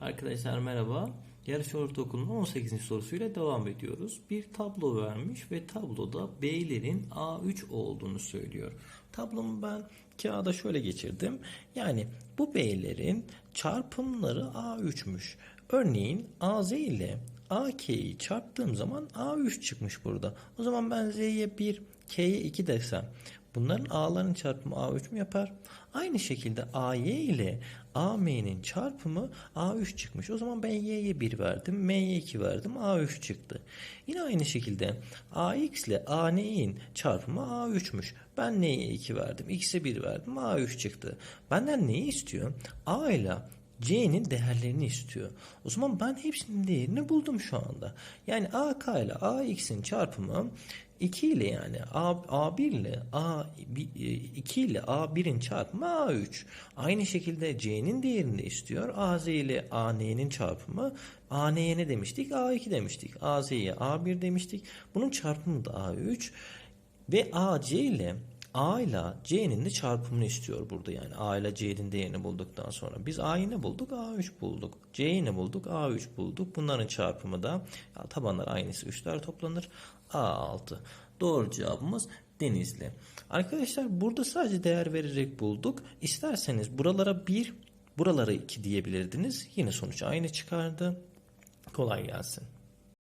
Arkadaşlar merhaba. Yarış Ortaokulu'nun 18. sorusuyla devam ediyoruz. Bir tablo vermiş ve tabloda B'lerin A3 olduğunu söylüyor. Tablomu ben kağıda şöyle geçirdim. Yani bu B'lerin çarpımları A3'müş. Örneğin AZ ile AK'yi çarptığım zaman A3 çıkmış burada. O zaman ben Z'ye 1, K'ye 2 desem bunların A'ların çarpımı A3 mü yapar? Aynı şekilde AY ile AM'nin çarpımı A3 çıkmış. O zaman ben Y'ye 1 verdim, M'ye 2 verdim, A3 çıktı. Yine aynı şekilde AX ile AN'in çarpımı A3'müş. Ben N'ye 2 verdim, X'e 1 verdim, A3 çıktı. Benden neyi istiyor? A ile C'nin değerlerini istiyor. O zaman ben hepsinin değerini buldum şu anda. Yani AK ile AX'in çarpımı 2 ile yani A, A1 ile A2 ile A1'in çarpımı A3. Aynı şekilde C'nin değerini de istiyor. AZ ile AN'nin çarpımı AN'ye ne demiştik? A2 demiştik. AZ'ye A1 demiştik. Bunun çarpımı da A3 ve AC ile A ile C'nin de çarpımını istiyor burada yani. A ile C'nin değerini bulduktan sonra. Biz A'yı ne bulduk? A3 bulduk. C'yi ne bulduk? A3 bulduk. Bunların çarpımı da ya tabanlar aynısı 3'ler toplanır. A6. Doğru cevabımız Denizli. Arkadaşlar burada sadece değer vererek bulduk. İsterseniz buralara 1, buralara 2 diyebilirdiniz. Yine sonuç aynı çıkardı. Kolay gelsin.